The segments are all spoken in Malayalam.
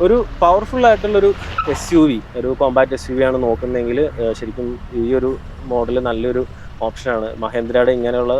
ഒരു പവർഫുൾ ആയിട്ടുള്ളൊരു എസ് യു വി ഒരു കോമ്പാക്ട് എസ് യു വി ആണ് നോക്കുന്നതെങ്കിൽ ശരിക്കും ഈ ഒരു മോഡൽ നല്ലൊരു ഓപ്ഷനാണ് മഹേന്ദ്രയുടെ ഇങ്ങനെയുള്ള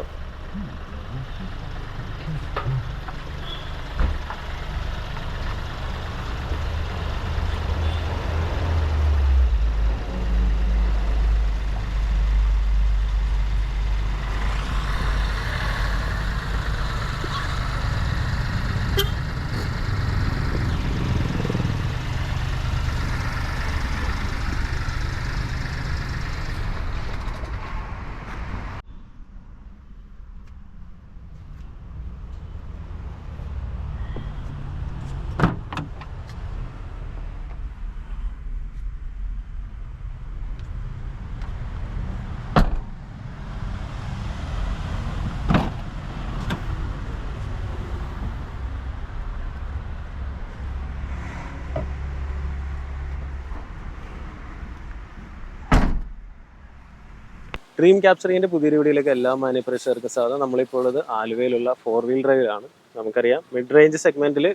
ഡ്രീം ക്യാപ്ചറിങ്ങിന്റെ പുതിയ വീഡിയോയിലേക്ക് എല്ലാ മാന്യപ്രേക്ഷകർക്ക് സാധനം നമ്മളിപ്പോൾ ഉള്ളത് ആലുവയിലുള്ള ഫോർ വീൽ ഡ്രൈവിലാണ് നമുക്കറിയാം മിഡ് റേഞ്ച് സെഗ്മെന്റിൽ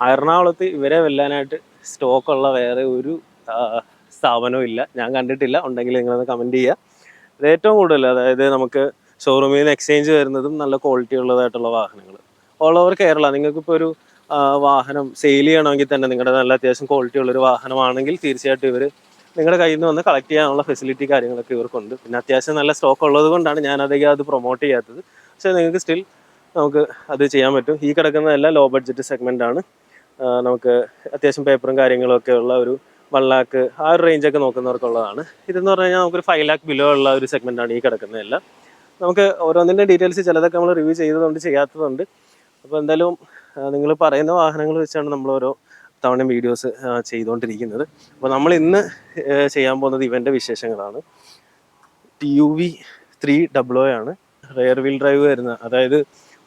എറണാകുളത്ത് ഇവരെ വെല്ലാനായിട്ട് സ്റ്റോക്ക് ഉള്ള വേറെ ഒരു സ്ഥാപനവും ഇല്ല. ഞാൻ കണ്ടിട്ടില്ല. ഉണ്ടെങ്കിൽ നിങ്ങളൊന്ന് കമന്റ് ചെയ്യുക ഏറ്റവും കൂടുതൽ അതായത് നമുക്ക് ഷോറൂമിൽ നിന്ന് എക്സ്ചേഞ്ച് വരുന്നതും നല്ല ക്വാളിറ്റി ഉള്ളതായിട്ടുള്ള വാഹനങ്ങൾ. ഓൾ ഓവർ കേരള നിങ്ങൾക്കിപ്പോൾ ഒരു വാഹനം സെയിൽ ചെയ്യണമെങ്കിൽ തന്നെ നിങ്ങളുടെ നല്ല അത്യാവശ്യം ക്വാളിറ്റി ഉള്ളൊരു വാഹനമാണെങ്കിൽ തീർച്ചയായിട്ടും ഇവർ നിങ്ങളുടെ കയ്യിൽ നിന്ന് വന്ന് കളക്ട് ചെയ്യാനുള്ള ഫെസിലിറ്റി കാര്യങ്ങളൊക്കെ ഇവർക്കുണ്ട്. പിന്നെ അത്യാവശ്യം നല്ല സ്റ്റോക്ക് ഉള്ളത് കൊണ്ടാണ് ഞാൻ അധികം അത് പ്രൊമോട്ട് ചെയ്യാത്തത്. പക്ഷേ നിങ്ങൾക്ക് സ്റ്റിൽ നമുക്ക് അത് ചെയ്യാൻ പറ്റും. ഈ കിടക്കുന്നതെല്ലാം ലോ ബഡ്ജറ്റ് സെഗ്മെന്റ് ആണ്. നമുക്ക് അത്യാവശ്യം പേപ്പറും കാര്യങ്ങളൊക്കെ ഉള്ള ഒരു വൺ ലാക്ക് ആ ഒരു റേഞ്ചൊക്കെ നോക്കുന്നവർക്കുള്ളതാണ്. ഇതെന്ന് പറഞ്ഞു കഴിഞ്ഞാൽ നമുക്കൊരു ഫൈവ് ലാക്ക് ബിലോ ഉള്ള ഒരു സെഗ്മെന്റ് ആണ് ഈ കിടക്കുന്നതെല്ലാം നമുക്ക് ഓരോന്നിന്റെ ഡീറ്റെയിൽസ് ചിലതൊക്കെ നമ്മൾ റിവ്യൂ ചെയ്തതുകൊണ്ട് ചെയ്യാത്തതുണ്ട്. അപ്പോൾ എന്തായാലും നിങ്ങൾ പറയുന്ന വാഹനങ്ങൾ വെച്ചാണ് നമ്മൾ ഓരോ തവണ വീഡിയോസ് ചെയ്തുകൊണ്ടിരിക്കുന്നത് അപ്പോൾ നമ്മൾ ഇന്ന് ചെയ്യാൻ പോകുന്നത് ഇവന്റെ വിശേഷങ്ങളാണ്. T U V three W ആണ്. റെയർ വീൽ ഡ്രൈവ് വരുന്ന അതായത്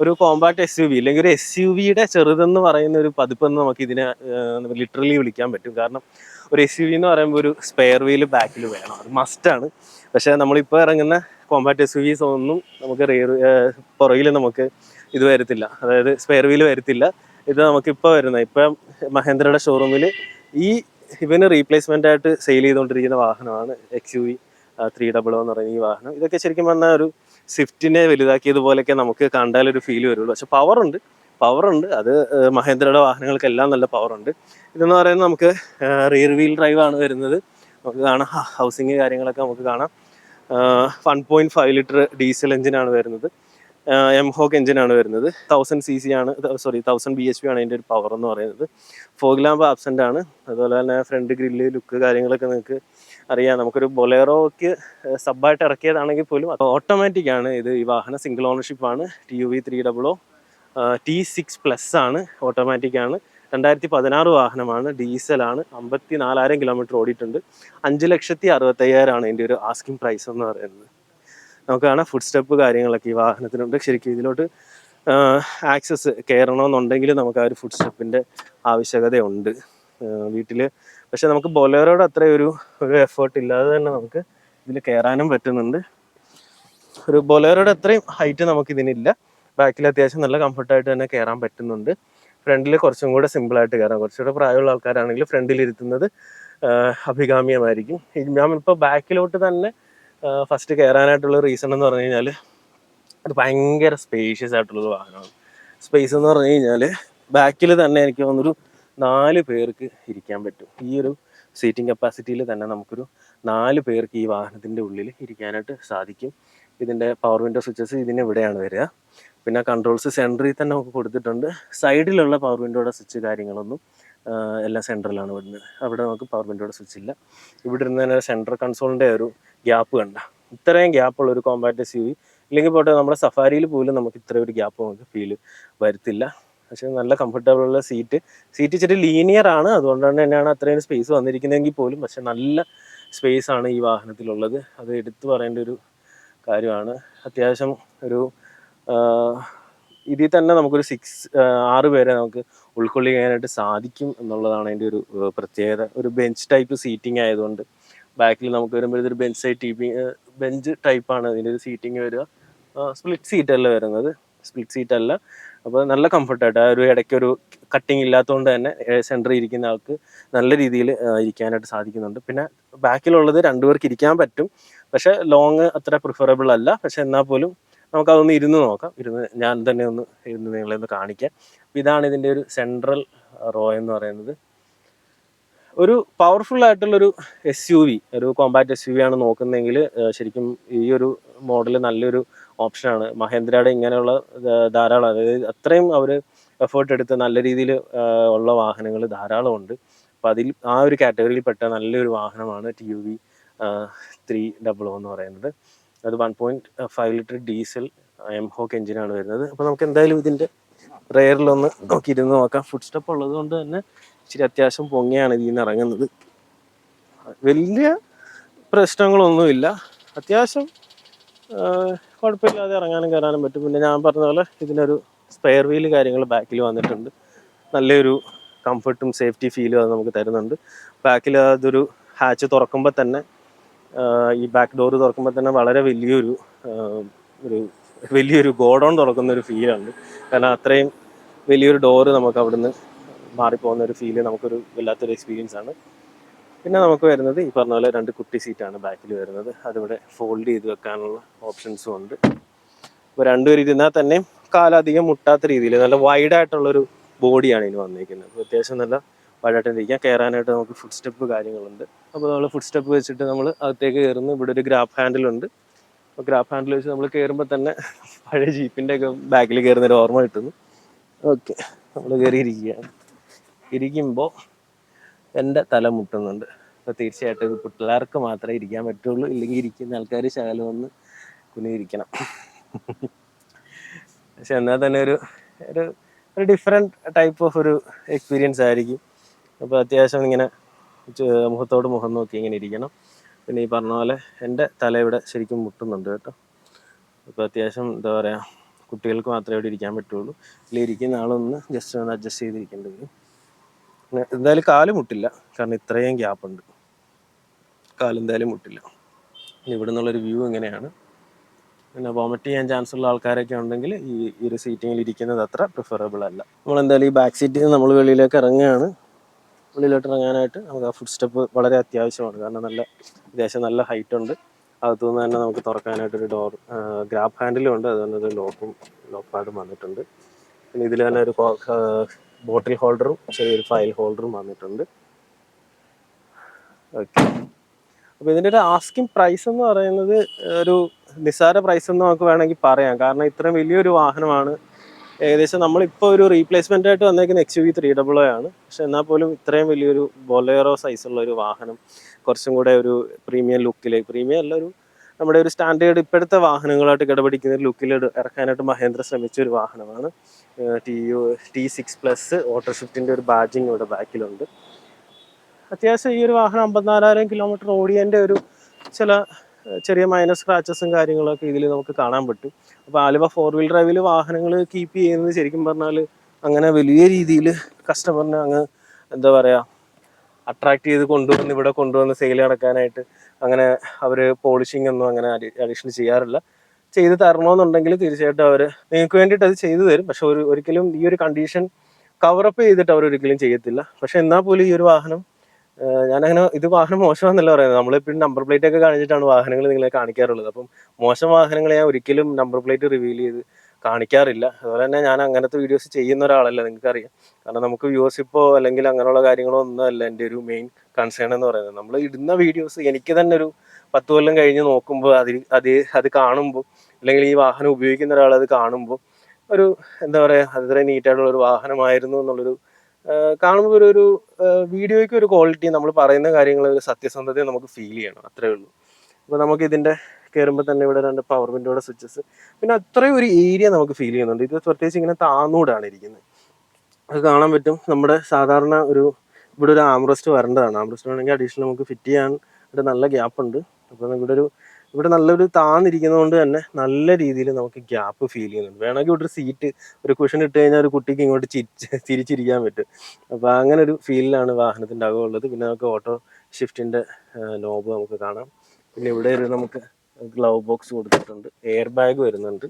ഒരു കോമ്പാക്ട് എസ് യു വി അല്ലെങ്കിൽ ഒരു എസ് യു വിയുടെ ചെറുതെന്ന് പറയുന്ന ഒരു പതിപ്പെന്ന് നമുക്ക് ഇതിനെ ലിറ്ററലി വിളിക്കാൻ പറ്റും. കാരണം ഒരു എസ് യു വി എന്ന് പറയുമ്പോൾ ഒരു സ്പെയർ വീൽ ബാക്കിൽ വേണം. അത് മസ്റ്റാണ് പക്ഷേ നമ്മളിപ്പോൾ ഇറങ്ങുന്ന കോമ്പാക്ട് എസ് യു വിസ് ഒന്നും നമുക്ക് റെയർ പുറകിൽ നമുക്ക് ഇത് വരത്തില്ല. അതായത് സ്പെയർ വീൽ വരത്തില്ല. ഇത് നമുക്ക് ഇപ്പോൾ വരുന്ന ഇപ്പം മഹേന്ദ്രയുടെ ഷോറൂമിൽ ഈ ഇവന് റീപ്ലേസ്മെന്റ് ആയിട്ട് സെയിൽ ചെയ്തുകൊണ്ടിരിക്കുന്ന വാഹനമാണ് X U V three double എന്ന് പറയുന്ന ഈ വാഹനം. ഇതൊക്കെ ശരിക്കും പറഞ്ഞാൽ ഒരു സ്വിഫ്റ്റിനെ വലുതാക്കിയതുപോലെയൊക്കെ നമുക്ക് കണ്ടാൽ ഒരു ഫീൽ വരുള്ളൂ. പക്ഷെ പവർ ഉണ്ട്. പവർ ഉണ്ട്. അത് മഹേന്ദ്രയുടെ വാഹനങ്ങൾക്കെല്ലാം നല്ല പവർ ഉണ്ട്. ഇതെന്ന് പറയുന്നത് നമുക്ക് റിയർ വീൽ ഡ്രൈവ് ആണ് വരുന്നത്. നമുക്ക് കാണാം. ഹൗസിങ് കാര്യങ്ങളൊക്കെ നമുക്ക് കാണാം. One point five litre diesel എഞ്ചിനാണ് വരുന്നത്. എം ഹോക്ക് എഞ്ചിനാണ് വരുന്നത്. തൗസൻഡ് സി സി ആണ് sorry thousand B H P ആണ് അതിന്റെ ഒരു പവർ എന്ന് പറയുന്നത്. ഫോഗ് ലാമ്പ് ആബ്സെന്റ് ആണ്. അതുപോലെ തന്നെ ഫ്രണ്ട് ഗ്രില്ല് ലുക്ക് കാര്യങ്ങളൊക്കെ നിങ്ങൾക്ക് അറിയാം. നമുക്കൊരു ബൊലേറോക്ക് സബായിട്ട് ഇറക്കിയതാണെങ്കിൽ പോലും ഓട്ടോമാറ്റിക് ആണ്. ഇത് ഈ വാഹനം സിംഗിൾ ഓണർഷിപ്പ് ആണ്. T U V three double o T six plus ആണ്. ഓട്ടോമാറ്റിക് ആണ്. രണ്ടായിരത്തി പതിനാറ് വാഹനമാണ്. ഡീസലാണ് അമ്പത്തി നാലായിരം കിലോമീറ്റർ ഓടിയിട്ടുണ്ട്. അഞ്ച് ലക്ഷത്തി അറുപത്തയ്യായിരമാണ് ഇതിന്റെ ഒരു ആസ്കിംഗ് പ്രൈസ് എന്ന് പറയുന്നത്. നമുക്ക് കാണാം ഫുഡ് സ്റ്റെപ്പ് കാര്യങ്ങളൊക്കെ ഈ വാഹനത്തിനുണ്ട്. ശരിക്കും ഇതിലോട്ട് ആക്സസ് കയറണമെന്നുണ്ടെങ്കിൽ നമുക്ക് ആ ഒരു ഫുഡ് സ്റ്റെപ്പിന്റെ ആവശ്യകതയുണ്ട്. വീട്ടിൽ പക്ഷെ നമുക്ക് ബൊലേറോയുടെ അത്ര ഒരു ഒരു എഫേർട്ട് ഇല്ലാതെ തന്നെ നമുക്ക് ഇതിൽ കയറാനും പറ്റുന്നുണ്ട്. ഒരു ബൊലേറോയുടെ അത്രയും ഹൈറ്റ് നമുക്ക് ഇതിനില്ല. ബാക്കിൽ അത്യാവശ്യം നല്ല കംഫർട്ടായിട്ട് തന്നെ കയറാൻ പറ്റുന്നുണ്ട്. ഫ്രണ്ടിൽ കുറച്ചും കൂടെ സിമ്പിളായിട്ട് കയറാം. കുറച്ചുകൂടെ പ്രായമുള്ള ആൾക്കാരാണെങ്കിൽ ഫ്രണ്ടിൽ ഇരുത്തുന്നത് അഭികാമ്യമായിരിക്കും. ഇപ്പോൾ ബാക്കിലോട്ട് തന്നെ ഫസ്റ്റ് കയറാനായിട്ടുള്ള റീസൺ എന്ന് പറഞ്ഞു കഴിഞ്ഞാൽ അത് ഭയങ്കര സ്പേഷ്യസ് ആയിട്ടുള്ളൊരു വാഹനമാണ്. സ്പേസ് എന്ന് പറഞ്ഞു കഴിഞ്ഞാൽ ബാക്കിൽ തന്നെ എനിക്ക് തോന്നുന്നൊരു നാല് പേർക്ക് ഇരിക്കാൻ പറ്റും. ഈ ഒരു സീറ്റിംഗ് കപ്പാസിറ്റിയിൽ തന്നെ നമുക്കൊരു നാല് പേർക്ക് ഈ വാഹനത്തിന്റെ ഉള്ളിൽ ഇരിക്കാനായിട്ട് സാധിക്കും. ഇതിന്റെ പവർ വിൻഡോ സ്വിച്ചസ് ഇതിന് ഇവിടെയാണ് വരിക. പിന്നെ കൺട്രോൾസ് സെന്ററിൽ തന്നെ നമുക്ക് കൊടുത്തിട്ടുണ്ട്. സൈഡിലുള്ള പവർ വിൻഡോയുടെ സ്വിച്ച് കാര്യങ്ങളൊന്നും എല്ലാം സെന്ററിലാണ് വരുന്നത്. അവിടെ നമുക്ക് പവർ വിൻഡോയുടെ സ്വിച്ച് ഇല്ല. ഇവിടെ ഇരുന്ന് തന്നെ സെൻട്രൽ കൺസോളിന്റെ ഒരു ഗ്യാപ്പ് കണ്ട. ഇത്രയും ഗ്യാപ്പ് ഉള്ള ഒരു കോമ്പാക്ട് എസ് യു വി ഇല്ലെങ്കിൽ പോട്ടെ നമ്മുടെ സഫാരിയിൽ പോലും നമുക്ക് ഇത്ര ഒരു ഗ്യാപ്പ് നമുക്ക് ഫീൽ വരത്തില്ല. പക്ഷെ നല്ല കംഫർട്ടബിൾ ഉള്ള സീറ്റ് സീറ്റ് ഇച്ചിരി ലീനിയർ ആണ്. അതുകൊണ്ടാണ് തന്നെയാണ് അത്രയും സ്പേസ് വന്നിരിക്കുന്നതെങ്കിൽ പോലും പക്ഷെ നല്ല സ്പേസ് ആണ് ഈ വാഹനത്തിലുള്ളത്. അത് എടുത്തു പറയേണ്ട ഒരു കാര്യമാണ്. അത്യാവശ്യം ഒരു ഇതിൽ തന്നെ നമുക്കൊരു സിക്സ് ആറ് പേരെ നമുക്ക് ഉൾക്കൊള്ളിക്കാനായിട്ട് സാധിക്കും എന്നുള്ളതാണ് അതിന്റെ ഒരു പ്രത്യേകത. ഒരു ബെഞ്ച് ടൈപ്പ് സീറ്റിംഗ് ആയതുകൊണ്ട് ബാക്കിൽ നമുക്ക് വരുമ്പോൾ ഇതൊരു ബെഞ്ച് സൈഡ് ബെഞ്ച് ടൈപ്പാണ് ഇതിന്റെ ഒരു സീറ്റിംഗ് വരിക. സ്പ്ലിറ്റ് സീറ്റ് അല്ല വരുന്നത്. സ്പ്ലിറ്റ് സീറ്റ് അല്ല. അപ്പോൾ നല്ല കംഫർട്ടായിട്ട് ആ ഒരു ഇടയ്ക്ക് ഒരു കട്ടിങ് ഇല്ലാത്തതുകൊണ്ട് തന്നെ സെന്ററിൽ ഇരിക്കുന്ന ആൾക്ക് നല്ല രീതിയിൽ ഇരിക്കാനായിട്ട് സാധിക്കുന്നുണ്ട്. പിന്നെ ബാക്കിലുള്ളത് രണ്ടുപേർക്ക് ഇരിക്കാൻ പറ്റും. പക്ഷേ ലോങ് അത്ര പ്രിഫറബിൾ അല്ല. പക്ഷേ എന്നാൽ പോലും നമുക്ക് അതൊന്ന് ഇരുന്ന് നോക്കാം. ഇരുന്ന് ഞാൻ തന്നെ ഒന്ന് ഇരുന്ന് നിങ്ങളെ ഒന്ന് കാണിക്കാം. അപ്പൊ ഇതാണ് ഇതിന്റെ ഒരു സെൻട്രൽ റോ എന്ന് പറയുന്നത്. ഒരു പവർഫുൾ ആയിട്ടുള്ളൊരു എസ് യു വി ഒരു കോമ്പാക്ട് എസ് യു വി ആണ് നോക്കുന്നതെങ്കിൽ ശരിക്കും ഈ ഒരു മോഡൽ നല്ലൊരു ഓപ്ഷനാണ് മഹേന്ദ്രയുടെ ഇങ്ങനെയുള്ള ധാരാളം അതായത് അത്രയും അവർ എഫേർട്ട് എടുത്ത് നല്ല രീതിയിൽ ഉള്ള വാഹനങ്ങൾ ധാരാളമുണ്ട് അപ്പം അതിൽ ആ ഒരു കാറ്റഗറിയിൽ പെട്ട നല്ലൊരു വാഹനമാണ് T U V three double എന്ന് പറയുന്നത്. അത് one point five litre diesel M hawk എഞ്ചിനാണ് വരുന്നത്. അപ്പോൾ നമുക്ക് എന്തായാലും ഇതിന്റെ റെയറിലൊന്ന് നോക്കി ഇരുന്ന് നോക്കാം. ഫുഡ് സ്റ്റെപ്പ് ഉള്ളത് കൊണ്ട് തന്നെ ഇച്ചിരി അത്യാവശ്യം പൊങ്ങിയാണ് ഇതിൽ നിന്ന് ഇറങ്ങുന്നത്. വലിയ പ്രശ്നങ്ങളൊന്നുമില്ല. അത്യാവശ്യം കുഴപ്പമില്ലാതെ ഇറങ്ങാനും കയറാനും പറ്റും. പിന്നെ ഞാൻ പറഞ്ഞ പോലെ ഇതിനൊരു സ്പെയർ വീൽ കാര്യങ്ങൾ ബാക്കിൽ വന്നിട്ടുണ്ട്. നല്ലൊരു കംഫർട്ടും സേഫ്റ്റി ഫീലും അത് നമുക്ക് തരുന്നുണ്ട്. ബാക്കിൽ അതൊരു ഹാച്ച് തുറക്കുമ്പോൾ തന്നെ ഈ ബാക്ക് ഡോർ തുറക്കുമ്പോൾ തന്നെ വളരെ വലിയൊരു ഒരു വലിയൊരു ഗോഡൗൺ തുറക്കുന്ന ഒരു ഫീലാണ് കാരണം അത്രയും വലിയൊരു ഡോറ് നമുക്ക് അവിടുന്ന് മാറിപ്പോകുന്ന ഒരു ഫീൽ നമുക്കൊരു വല്ലാത്തൊരു എക്സ്പീരിയൻസ് ആണ്. പിന്നെ നമുക്ക് വരുന്നത് ഈ പറഞ്ഞ പോലെ രണ്ട് കുട്ടി സീറ്റാണ് ബാക്കിൽ വരുന്നത്. അതിവിടെ ഫോൾഡ് ചെയ്ത് വെക്കാനുള്ള ഓപ്ഷൻസും ഉണ്ട്. ഇപ്പോൾ രണ്ടുപേരും ഇരുന്നാൽ തന്നെ കാലധികം മുട്ടാത്ത രീതിയിൽ നല്ല വൈഡായിട്ടുള്ളൊരു ബോഡിയാണ് ഇതിന് വന്നിരിക്കുന്നത് അത്യാവശ്യം നല്ല വൈഡായിട്ട് ഇരിക്കാം കയറാനായിട്ട് നമുക്ക് ഫുഡ് സ്റ്റെപ്പ് കാര്യങ്ങളുണ്ട്. അപ്പോൾ നമ്മൾ ഫുഡ് സ്റ്റെപ്പ് വെച്ചിട്ട് നമ്മൾ അകത്തേക്ക് കയറുന്നു. ഇവിടെ ഒരു ഗ്രാഫ് ഹാൻഡിലുണ്ട് അപ്പോൾ ഗ്രാഫ് ഹാൻഡിൽ വെച്ച് നമ്മൾ കയറുമ്പോൾ തന്നെ പഴയ ജീപ്പിന്റെ ഒക്കെ ബാക്കിൽ കയറുന്ന ഒരു ഓർമ്മ കിട്ടുന്നു. ഓക്കെ. നമ്മൾ കയറിയിരിക്കുകയാണ് ഇരിക്കുമ്പോൾ എന്റെ തല മുട്ടുന്നുണ്ട്. അപ്പോൾ തീർച്ചയായിട്ടും ഇത് പിള്ളേർക്ക് മാത്രമേ ഇരിക്കാൻ പറ്റുള്ളൂ. ഇല്ലെങ്കിൽ ഇരിക്കുന്ന ആൾക്കാർ ശകലം ഒന്ന് കുനിയിരിക്കണം. പക്ഷെ എന്നാൽ തന്നെ ഒരു ഒരു ഡിഫറെന്റ് ടൈപ്പ് ഓഫ് ഒരു എക്സ്പീരിയൻസ് ആയിരിക്കും. അപ്പോൾ അത്യാവശ്യം ഇങ്ങനെ മുഖത്തോട് മുഖം നോക്കി ഇങ്ങനെ ഇരിക്കണം. പിന്നെ ഈ പറഞ്ഞ പോലെ എന്റെ തല ഇവിടെ ശരിക്കും മുട്ടുന്നുണ്ട് കേട്ടോ. അപ്പോൾ അത്യാവശ്യം എന്താ പറയുക കുട്ടികൾക്ക് മാത്രമേ ഇവിടെ ഇരിക്കാൻ പറ്റുള്ളൂ. ഇരിക്കുന്ന ആളൊന്ന് ജസ്റ്റ് ഒന്ന് അഡ്ജസ്റ്റ് ചെയ്തിരിക്കേണ്ടി വരും എന്തായാലും കാൽ മുട്ടില്ല കാരണം ഇത്രയും ഗ്യാപ്പ് ഉണ്ട്. കാലെന്തായാലും മുട്ടില്ല. ഇവിടെ നിന്നുള്ളൊരു വ്യൂ എങ്ങനെയാണ്? പിന്നെ വോമിറ്റ് ചെയ്യാൻ ചാൻസ് ഉള്ള ആൾക്കാരൊക്കെ ഉണ്ടെങ്കിൽ ഈ ഒരു സീറ്റിങ്ങിൽ ഇരിക്കുന്നത് അത്ര പ്രിഫറബിൾ അല്ല. നമ്മൾ എന്തായാലും ഈ ബാക്ക് സീറ്റിൽ നിന്ന് നമ്മൾ വെളിയിലേക്ക് ഇറങ്ങുകയാണ്. വെളിയിലോട്ട് ഇറങ്ങാനായിട്ട് നമുക്ക് ആ ഫുഡ് സ്റ്റെപ്പ് വളരെ അത്യാവശ്യമാണ്. കാരണം നല്ല അത്യാവശ്യം നല്ല ഹൈറ്റ് ഉണ്ട്. അകത്തുനിന്ന് തന്നെ നമുക്ക് തുറക്കാനായിട്ടൊരു ഡോർ ഗ്രാബ് ഹാൻഡിലും ഉണ്ട്. അതുകൊണ്ട് ഒരു ലോക്കും ലോക്ക് പാഡും വന്നിട്ടുണ്ട്. പിന്നെ ഇതിൽ തന്നെ ഒരു ബോട്ടിൽ ഹോൾഡറും ചെറിയൊരു ഫയൽ ഹോൾഡറും വന്നിട്ടുണ്ട്. ഓക്കെ അപ്പോൾ ഇതിന്റെ ഒരു ആസ്കിങ് പ്രൈസ് എന്ന് പറയുന്നത് ഒരു നിസ്സാര പ്രൈസ് എന്ന് നമുക്ക് വേണമെങ്കിൽ പറയാം. കാരണം ഇത്രയും വലിയൊരു വാഹനമാണ് ഏകദേശം നമ്മളിപ്പോൾ ഒരു റീപ്ലേസ്മെന്റ് ആയിട്ട് വന്നേക്കുന്ന X V three double O ആണ്. പക്ഷെ എന്നാൽ പോലും ഇത്രയും വലിയൊരു ബൊലേറോ സൈസുള്ള ഒരു വാഹനം കുറച്ചും കൂടെ ഒരു പ്രീമിയം ലുക്കിലേക്ക് പ്രീമിയം അല്ല ഒരു നമ്മുടെ ഒരു സ്റ്റാൻഡേർഡ് ഇപ്പോഴത്തെ വാഹനങ്ങളായിട്ട് കിടപിടിക്കുന്ന ലുക്കിൽ ഇറക്കാനായിട്ട് മഹേന്ദ്ര ശ്രമിച്ച ഒരു വാഹനമാണ്. T U T six plus auto ഷിഫ്റ്റിന്റെ ഒരു ബാജിങ് ഇവിടെ ബാക്കിലുണ്ട്. അത്യാവശ്യം ഈ ഒരു വാഹനം അമ്പത്തിനാലായിരം കിലോമീറ്റർ ഓടിയതിന്റെ ഒരു ചില ചെറിയ മൈനസ് സ്ക്രാച്ചസും കാര്യങ്ങളൊക്കെ ഇതിൽ നമുക്ക് കാണാൻ പറ്റും. അപ്പോൾ ആലുവ ഫോർ വീൽ ഡ്രൈവിൽ വാഹനങ്ങൾ കീപ്പ് ചെയ്യുന്നത് ശരിക്കും പറഞ്ഞാൽ അങ്ങനെ വലിയ രീതിയിൽ കസ്റ്റമറിനെ അങ്ങ് എന്താ പറയുക അട്രാക്ട് ചെയ്ത് കൊണ്ടുവന്ന് ഇവിടെ കൊണ്ടുവന്ന് സെയിൽ നടക്കാനായിട്ട് അങ്ങനെ അവർ പോളിഷിംഗ് ഒന്നും അങ്ങനെ അഡീഷണൽ ചെയ്യാറില്ല. ചെയ്ത് തരണമെന്നുണ്ടെങ്കിൽ തീർച്ചയായിട്ടും അവർ നിങ്ങൾക്ക് വേണ്ടിയിട്ട് അത് ചെയ്തു തരും. പക്ഷെ ഒരു ഒരിക്കലും ഈ ഒരു കണ്ടീഷൻ കവറപ്പ് ചെയ്തിട്ട് അവർ ഒരിക്കലും ചെയ്യത്തില്ല. പക്ഷെ എന്നാൽ പോലും ഈ ഒരു വാഹനം ഞാനങ്ങനെ ഇത് വാഹനം മോശമാണെന്നല്ല പറയുന്നത്. നമ്മളിപ്പോഴും നമ്പർ പ്ലേറ്റ് ഒക്കെ കാണിച്ചിട്ടാണ് വാഹനങ്ങൾ നിങ്ങളെ കാണിക്കാറുള്ളത്. അപ്പം മോശം വാഹനങ്ങൾ ഞാൻ ഒരിക്കലും നമ്പർ പ്ലേറ്റ് റിവീൽ ചെയ്ത് കാണിക്കാറില്ല. അതുപോലെ തന്നെ ഞാൻ അങ്ങനത്തെ വീഡിയോസ് ചെയ്യുന്ന ഒരാളല്ല നിങ്ങൾക്ക് അറിയാം കാരണം നമുക്ക് വ്യൂസിപ്പോ അല്ലെങ്കിൽ അങ്ങനെയുള്ള കാര്യങ്ങളോ ഒന്നും അല്ല എന്റെ ഒരു മെയിൻ കൺസേൺ എന്ന് പറയുന്നത്. നമ്മൾ ഇടുന്ന വീഡിയോസ് എനിക്ക് തന്നെ ഒരു പത്ത് കൊല്ലം കഴിഞ്ഞ് നോക്കുമ്പോൾ അതിൽ അത് അത് കാണുമ്പോൾ അല്ലെങ്കിൽ ഈ വാഹനം ഉപയോഗിക്കുന്ന ഒരാൾ അത് കാണുമ്പോൾ ഒരു എന്താ പറയുക അത്ര നീറ്റായിട്ടുള്ള ഒരു വാഹനമായിരുന്നു എന്നുള്ളൊരു കാണുമ്പോൾ ഒരു ഒരു വീഡിയോയ്ക്ക് ഒരു ക്വാളിറ്റി നമ്മൾ പറയുന്ന കാര്യങ്ങൾ ഒരു സത്യസന്ധത നമുക്ക് ഫീൽ ചെയ്യണം. അത്രേ ഉള്ളൂ. അപ്പോൾ നമുക്ക് ഇതിന്റെ കയറുമ്പോൾ തന്നെ ഇവിടെ രണ്ട് പവർ വിൻഡോയുടെ സ്വിച്ചസ് പിന്നെ അത്രയും ഒരു ഏരിയ നമുക്ക് ഫീൽ ചെയ്യുന്നുണ്ട്. ഇത് പ്രത്യേകിച്ച് ഇങ്ങനെ താന്നൂടാണ് ഇരിക്കുന്നത്. അത് കാണാൻ പറ്റും. നമ്മുടെ സാധാരണ ഒരു ഇവിടെ ഒരു ആംറസ്റ്റ് വരേണ്ടതാണ്. ആംറസ്റ്റ് വേണമെങ്കിൽ അഡീഷണൽ നമുക്ക് ഫിറ്റ് ചെയ്യാൻ ഒരു നല്ല ഗ്യാപ്പ് ഉണ്ട്. അപ്പോൾ ഇവിടെ ഒരു ഇവിടെ നല്ലൊരു താന്നിരിക്കുന്നതുകൊണ്ട് തന്നെ നല്ല രീതിയിൽ നമുക്ക് ഗ്യാപ്പ് ഫീൽ ചെയ്യുന്നുണ്ട്. വേണമെങ്കിൽ ഇവിടെ ഒരു സീറ്റ് ഒരു കുഷൻ ഇട്ട് കഴിഞ്ഞാൽ ഒരു കുട്ടിക്ക് ഇങ്ങോട്ട് തിരിച്ചിരിക്കാൻ പറ്റും. അപ്പോൾ അങ്ങനെ ഒരു ഫീലിലാണ് വാഹനത്തിന്റെ അകമുള്ളത് പിന്നെ നമുക്ക് ഓട്ടോ ഷിഫ്റ്റിന്റെ നോബ് നമുക്ക് കാണാം. പിന്നെ ഇവിടെ ഒരു നമുക്ക് ഗ്ലൗ ബോക്സ് കൊടുത്തിട്ടുണ്ട്. എയർ ബാഗ് വരുന്നുണ്ട്.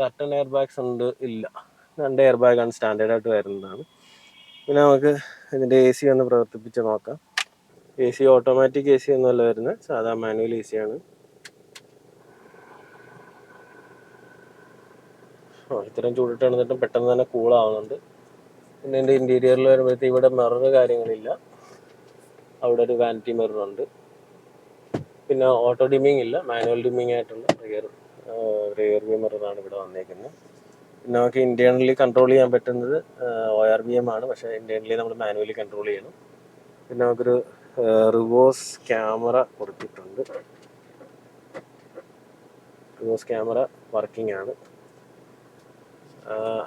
കർട്ടൺ എയർ ബാഗ്സ് ഉണ്ട്. ഇല്ല. രണ്ട് എയർ ബാഗാണ് സ്റ്റാൻഡേർഡായിട്ട് വരുന്നതാണ്. പിന്നെ നമുക്ക് ഇതിന്റെ എ സി ഒന്ന് പ്രവർത്തിപ്പിച്ച് നോക്കാം. A C automatic A C ഒന്നുമല്ല വരുന്നത്. സാധാ മാനുവൽ എ സി ആണ്. ഇത്രയും ചൂടിട്ട് എന്നിട്ടും പെട്ടെന്ന് തന്നെ കൂൾ ആവുന്നുണ്ട്. പിന്നെ എന്റെ ഇന്റീരിയറിൽ വരുമ്പോഴത്തേക്ക് ഇവിടെ മിറർ കാര്യങ്ങളില്ല. അവിടെ ഒരു വാനിറ്റി മിറർ ഉണ്ട്. പിന്നെ ഓട്ടോ ഡിമ്മിങ് ഇല്ല മാനുവൽ ഡിമ്മിങ് ആയിട്ടുള്ള റിയർ റിയർ വ്യൂ മിററാണ് ഇവിടെ വന്നേക്കുന്നത് പിന്നെ നമുക്ക് ഇന്റേണലി കൺട്രോൾ ചെയ്യാൻ പറ്റുന്നത് ഒ ആർ ബി എം ആണ്. പക്ഷേ ഇന്റേണലി നമ്മൾ മാനുവലി കൺട്രോൾ ചെയ്യണം. പിന്നെ നമുക്കൊരു റിവേഴ്സ് ക്യാമറ കൊടുത്തിട്ടുണ്ട്. റിവേഴ്സ് ക്യാമറ വർക്കിംഗ് ആണ്.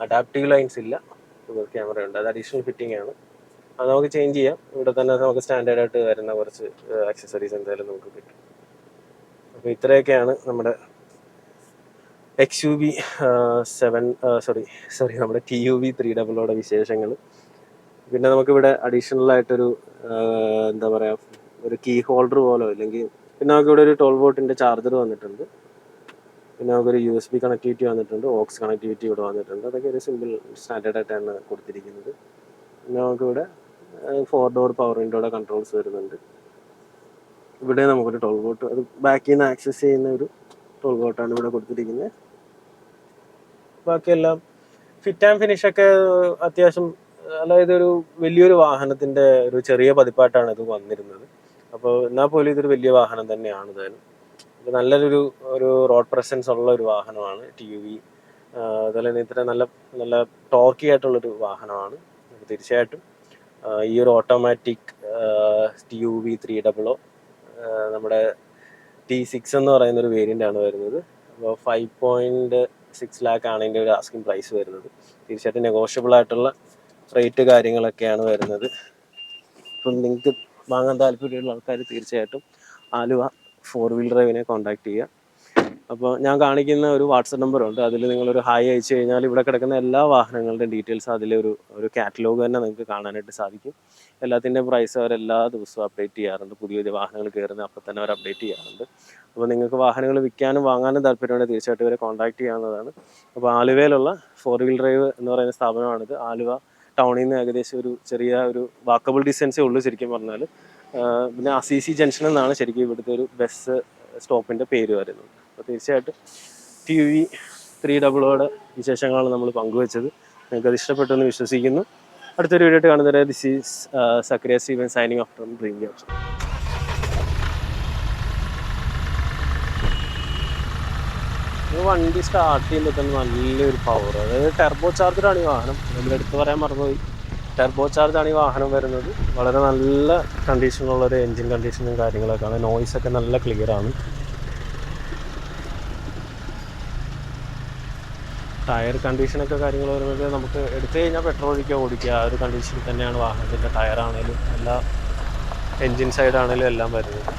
അഡാപ്റ്റീവ് ലൈൻസ് ഇല്ല. റിവേഴ്സ് ക്യാമറ ഉണ്ട്. അത് അഡീഷണൽ ഫിറ്റിംഗ് ആണ്. അത് നമുക്ക് ചേഞ്ച് ചെയ്യാം. ഇവിടെ തന്നെ നമുക്ക് സ്റ്റാൻഡേർഡ് ആയിട്ട് വരുന്ന കുറച്ച് ആക്സസറീസ് എന്തായാലും നമുക്ക് കിട്ടും. അപ്പോൾ ഇത്രയൊക്കെയാണ് നമ്മുടെ X U B seven sorry sorry നമ്മുടെ ടി യു ബി ത്രീ ഡബിളോടെ വിശേഷങ്ങൾ പിന്നെ നമുക്കിവിടെ അഡീഷണൽ ആയിട്ടൊരു എന്താ പറയുക ഒരു കീ ഹോൾഡർ പോലോ അല്ലെങ്കിൽ പിന്നെ നമുക്ക് ഇവിടെ ഒരു ട്വൽവ് വോട്ടിന്റെ ചാർജർ വന്നിട്ടുണ്ട്. പിന്നെ നമുക്കൊരു യു എസ് ബി കണക്ടിവിറ്റി വന്നിട്ടുണ്ട് ഓക്സ് കണക്ടിവിറ്റി ഇവിടെ വന്നിട്ടുണ്ട്. അതൊക്കെ ഒരു സിമ്പിൾ സ്റ്റാൻഡേർഡ് ആയിട്ടാണ് കൊടുത്തിരിക്കുന്നത്. പിന്നെ നമുക്കിവിടെ ഫോർ ഡോർ പവർ വിൻഡോയുടെ കൺട്രോൾസ് വരുന്നുണ്ട്. ഇവിടെ നമുക്കൊരു ട്വൽവ് വോട്ട് അത് ബാക്കിൽ നിന്ന് ആക്സസ് ചെയ്യുന്ന ഒരു ട്വൽവ് വോട്ടാണ് ഇവിടെ കൊടുത്തിരിക്കുന്നത്. ബാക്കിയെല്ലാം ഫിറ്റ് ആൻഡ് ഫിനിഷ് ഒക്കെ അത്യാവശ്യം അതായത് ഒരു വലിയൊരു വാഹനത്തിന്റെ ഒരു ചെറിയ പതിപ്പായിട്ടാണ് ഇത് വന്നിരുന്നത്. അപ്പോൾ എന്നാൽ പോലും ഇതൊരു വലിയ വാഹനം തന്നെയാണ് ഇത് നല്ലൊരു ഒരു റോഡ് പ്രസൻസ് ഉള്ള ഒരു വാഹനമാണ് ടി യു വി അതുപോലെ തന്നെ ഇത്ര നല്ല നല്ല ടോർക്കി ആയിട്ടുള്ളൊരു വാഹനമാണ്. തീർച്ചയായിട്ടും ഈ ഒരു automatic T U V three double O നമ്മുടെ ടി സിക്സ് എന്ന് പറയുന്ന ഒരു വേരിയന്റ് ആണ് വരുന്നത്. അപ്പോൾ ഫൈവ് പോയിന്റ് സിക്സ് ലാക്ക് ആണ് ഇതിന്റെ ഒരു ആസ്കിംഗ് പ്രൈസ് വരുന്നത്. തീർച്ചയായിട്ടും നെഗോഷ്യബിൾ ആയിട്ടുള്ള റേറ്റ് കാര്യങ്ങളൊക്കെയാണ് വരുന്നത്. അപ്പം നിങ്ങൾക്ക് വാങ്ങാൻ താല്പര്യമുള്ള ആൾക്കാർ തീർച്ചയായിട്ടും ആലുവ ഫോർ വീൽ ഡ്രൈവിനെ കോൺടാക്ട് ചെയ്യുക. അപ്പോൾ ഞാൻ കാണിക്കുന്ന ഒരു വാട്സപ്പ് നമ്പർ ഉണ്ട്. അതിൽ നിങ്ങളൊരു ഹായ് അയച്ചു കഴിഞ്ഞാൽ ഇവിടെ കിടക്കുന്ന എല്ലാ വാഹനങ്ങളുടെയും ഡീറ്റെയിൽസ് അതിലൊരു ഒരു കാറ്റലോഗ് തന്നെ നിങ്ങൾക്ക് കാണാനായിട്ട് സാധിക്കും. എല്ലാത്തിന്റെയും പ്രൈസ് അവർ എല്ലാ ദിവസവും അപ്ഡേറ്റ് ചെയ്യാറുണ്ട്. പുതിയ പുതിയ വാഹനങ്ങൾ കയറുന്ന അപ്പം തന്നെ അവർ അപ്ഡേറ്റ് ചെയ്യാറുണ്ട്. അപ്പോൾ നിങ്ങൾക്ക് വാഹനങ്ങൾ വിൽക്കാനും വാങ്ങാനും താല്പര്യമുണ്ടെങ്കിൽ തീർച്ചയായിട്ടും ഇവരെ കോൺടാക്ട് ചെയ്യാവുന്നതാണ്. അപ്പോൾ ആലുവയിലുള്ള ഫോർ വീൽ ഡ്രൈവ് എന്ന് പറയുന്ന സ്ഥാപനമാണിത്. ആലുവ ടൗണിൽ നിന്ന് ഏകദേശം ഒരു ചെറിയ ഒരു വാക്കബിൾ ഡിസ്റ്റൻസേ ഉള്ളൂ ശരിക്കും പറഞ്ഞാൽ. പിന്നെ അസീസി ജംഗ്ഷൻ എന്നാണ് ശരിക്കും ഇവിടുത്തെ ഒരു ബസ് സ്റ്റോപ്പിന്റെ പേര് വരുന്നത് അപ്പോൾ തീർച്ചയായിട്ടും ടി വി ത്രീ ഡബിളോടെ വിശേഷങ്ങളാണ് നമ്മൾ പങ്കുവച്ചത്. നിങ്ങൾക്ക് അത് ഇഷ്ടപ്പെട്ടെന്ന് വിശ്വസിക്കുന്നു. അടുത്തൊരു വീഡിയോ ആയിട്ട് കാണുന്നവരെ this is Zakariya Steven signing off Dream Jobs ഈ വണ്ടി സ്റ്റാർട്ട് ചെയ്യുമ്പോൾ തന്നെ നല്ലൊരു പവർ അതായത് ടെർബോ ചാർജറാണ് ഈ വാഹനം. നമ്മളെടുത്ത് പറയാൻ മറന്നുപോയി. ടെർബോ ചാർജാണ് ഈ വാഹനം വരുന്നത്. വളരെ നല്ല കണ്ടീഷനുള്ള ഒരു എൻജിൻ കണ്ടീഷനും കാര്യങ്ങളൊക്കെയാണ് ഒക്കെ നല്ല ക്ലിയർ ആണ്. ടയർ കണ്ടീഷനൊക്കെ കാര്യങ്ങൾ വരുന്നത് നമുക്ക് എടുത്തു കഴിഞ്ഞാൽ പെട്രോൾ ഒഴിക്കുക ഓടിക്കുക. ആ ഒരു കണ്ടീഷനിൽ തന്നെയാണ് വാഹനത്തിന്റെ ടയറാണേലും എല്ലാ എൻജിൻ സൈഡാണേലും എല്ലാം വരുന്നത്.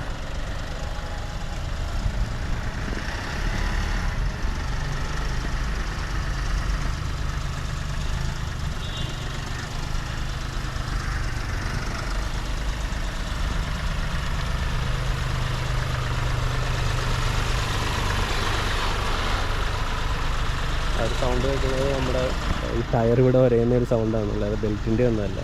ഒരു സൗണ്ട് കേൾക്കുന്നത് നമ്മുടെ ഈ ടയർ ഇവിടെ വരയുന്ന ഒരു സൗണ്ടാണ് അല്ലാതെ ബെൽറ്റിന്റെ ഒന്നുമല്ല.